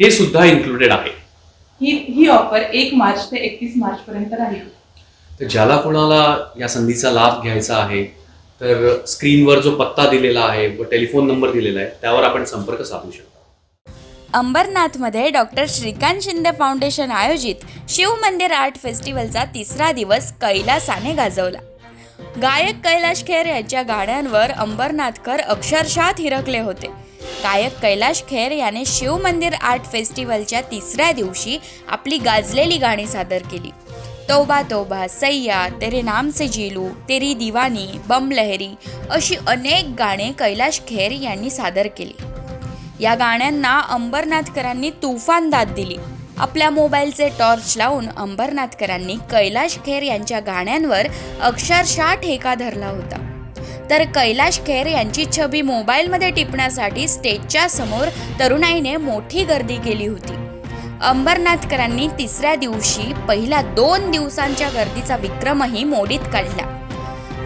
हे सुद्धा इन्क्लुडेड आहे. ही ही ऑफर एक मार्च ते एकतीस मार्च पर्यंत राहील. तर ज्याला कोणाला या संधीचा लाभ घ्यायचा आहे तर स्क्रीनवर जो पत्ता दिलेला आहे व टेलिफोन नंबर दिलेला आहे त्यावर आपण संपर्क साधू शकता. अंबरनाथमध्ये डॉक्टर श्रीकांत शिंदे फाउंडेशन आयोजित शिव मंदिर आर्ट फेस्टिवलचा तिसरा दिवस कैलासाने गाजवला. गायक कैलाश खेर यांच्या गाण्यांवर अंबरनाथकर अक्षरशः थिरकले होते. गायक कैलाश खेर याने शिव मंदिर आर्ट फेस्टिवलच्या तिसऱ्या दिवशी आपली गाजलेली गाणी सादर केली. तोबा तोबा सैया तेरे नाम से जेलू तेरी दिवानी बम लहरी अशी अनेक गाणे कैलाश खेर यांनी सादर केली. या गाण्यांना अंबरनाथकरांनी तुफान दाद दिली. आपल्या मोबाईलचे टॉर्च लावून अंबरनाथकरांनी कैलाश खेर यांच्या गाण्यांवर अक्षरशः ठेका धरला होता. तर कैलाश खेर यांची छबी मोबाईलमध्ये टिपण्यासाठी स्टेजच्या समोर तरुणाईने मोठी गर्दी केली होती. अंबरनाथकरांनी तिसऱ्या दिवशी पहिल्या दोन दिवसांच्या गर्दीचा विक्रमही मोडीत काढला.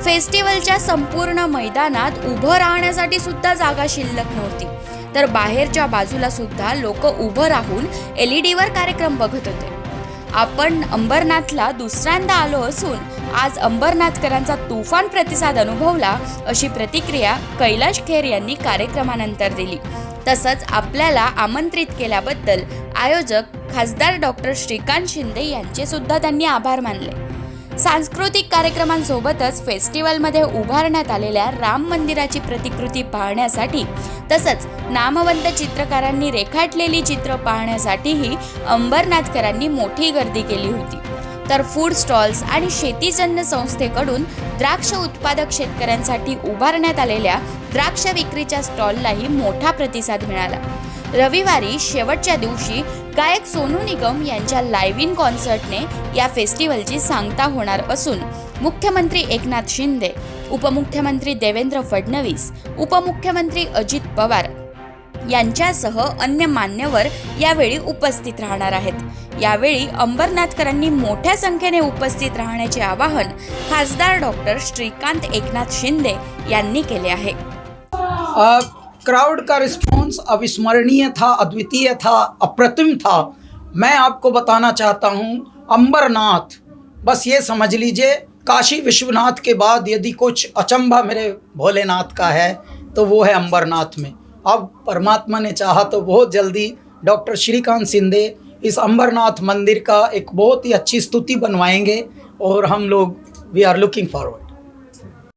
फेस्टिवलच्या संपूर्ण मैदानात उभं राहण्यासाठी सुद्धा जागा शिल्लक नव्हती. तर बाहेरच्या बाजूला सुद्धा लोक उभं राहून एल ई डीवर कार्यक्रम बघत होते. आपण अंबरनाथला दुसऱ्यांदा आलो असून आज अंबरनाथकरांचा तुफान प्रतिसाद अनुभवला अशी प्रतिक्रिया कैलाश खेर यांनी कार्यक्रमानंतर दिली. तसंच आपल्याला आमंत्रित केल्याबद्दल आयोजक खासदार डॉक्टर श्रीकांत शिंदे यांचे सुद्धा त्यांनी आभार मानले. सांस्कृतिक कार्यक्रमांसोबतच फेस्टिवलमध्ये उभारण्यात आलेल्या राम मंदिराची प्रतिकृती पाहण्यासाठी तसंच नामवंत चित्रकारांनी रेखाटलेली चित्र पाहण्यासाठीही अंबरनाथकरांनी मोठी गर्दी केली होती. तर फूड स्टॉल्स आणि शेतीजन्य संस्थेकडून द्राक्ष उत्पादक शेतकऱ्यांसाठी उभारण्यात आलेल्या द्राक्ष विक्रीच्या स्टॉललाही मोठा प्रतिसाद मिळाला. रविवारी शेवटच्या दिवशी गायक सोनू निगम यांच्या लाईव्ह इन कॉन्सर्टने या फेस्टिवलची सांगता होणार असून मुख्यमंत्री एकनाथ शिंदे उपमुख्यमंत्री देवेंद्र फडणवीस उपमुख्यमंत्री अजित पवार यांच्यासह अन्य मान्यवर यावेळी उपस्थित राहणार आहेत. यावेळी अंबरनाथकरांनी मोठ्या संख्येने उपस्थित राहण्याचे आवाहन खासदार डॉक्टर श्रीकांत एकनाथ शिंदे यांनी केले आहे. क्राउड का रिस्पॉन्स अविस्मरणीय था अद्वितीय था अप्रतिम था? मैं आपको बताना चाहता हूँ अंबरनाथ। बस ये समझ लीजिए काशी विश्वनाथ के बाद यदि कुछ अचंभा मेरे भोलेनाथ का है तो वो है अंबरनाथ में। अब परमात्मा ने चाहा तो बहुत जल्दी डॉक्टर श्रीकांत सिंधे इस अंबरनाथ मंदिर का एक बहुत ही अच्छी स्तुति बनवाएँगे और हम लोग वी आर लुकिंग फॉरवर्ड